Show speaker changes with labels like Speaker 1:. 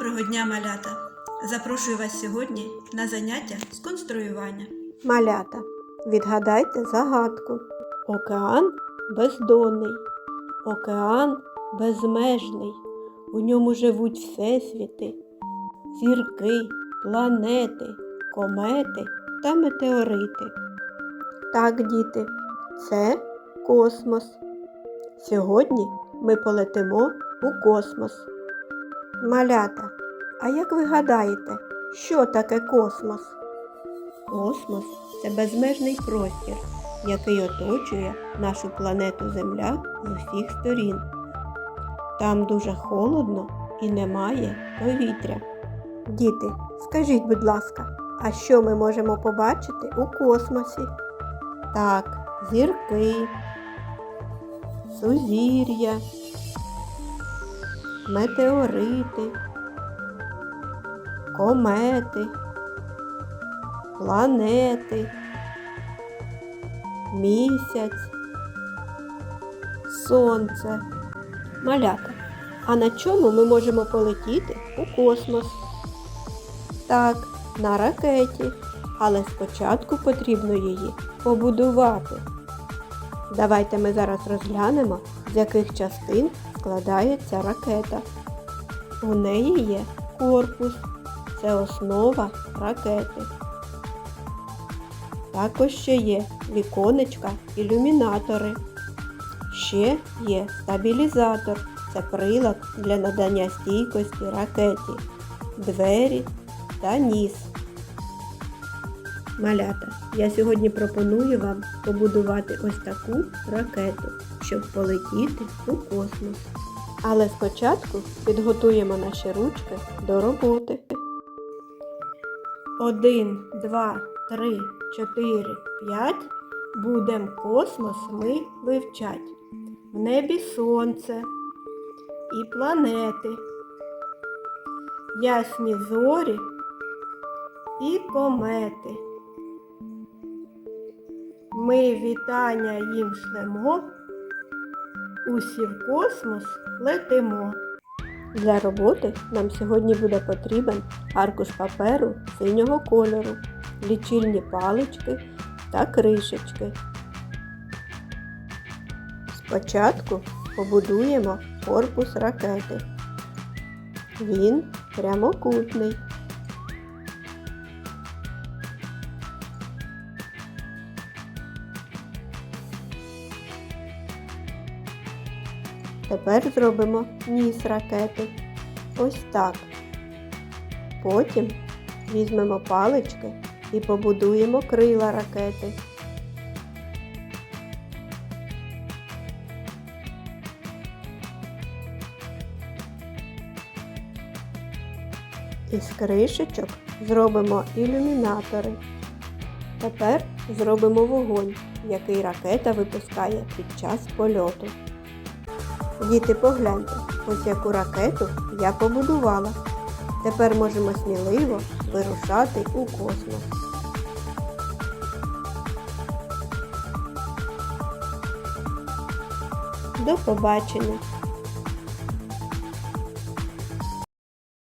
Speaker 1: Доброго дня, малята! Запрошую вас сьогодні на заняття з конструювання.
Speaker 2: Малята, відгадайте загадку. Океан бездонний, океан безмежний. У ньому живуть всесвіти, зірки, планети, комети та метеорити. Так, діти, це космос. Сьогодні ми полетимо у космос. Малята, а як ви гадаєте, що таке космос? Космос це безмежний простір, який оточує нашу планету Земля з усіх сторін. Там дуже холодно і немає повітря. Діти, скажіть, будь ласка, а що ми можемо побачити у космосі? Так, зірки, сузір'я, метеорити, комети планети, місяць, сонце, малята. А на чому ми можемо полетіти у космос? Так, на ракеті, але спочатку потрібно її побудувати. Давайте ми зараз розглянемо, з яких частин складається ракета. У неї є корпус, це основа ракети. Також ще є віконечка, ілюмінатори. Ще є стабілізатор. Це прилад для надання стійкості ракеті, двері та ніс. Малята, я сьогодні пропоную вам побудувати ось таку ракету, щоб полетіти у космос. Але спочатку підготуємо наші ручки до роботи. Один, два, три, чотири, п'ять. Будем космос ми вивчать. В небі сонце і планети, ясні зорі і комети. Ми вітання їм шлемо, усі в космос летимо. Для роботи нам сьогодні буде потрібен аркуш паперу синього кольору, лічильні палички та кришечки. Спочатку побудуємо корпус ракети. Він прямокутний. Тепер зробимо ніс ракети. Ось так. Потім візьмемо палички і побудуємо крила ракети. Із кришечок зробимо ілюмінатори. Тепер зробимо вогонь, який ракета випускає під час польоту. Діти, погляньте, ось яку ракету я побудувала. Тепер можемо сміливо вирушати у космос. До побачення!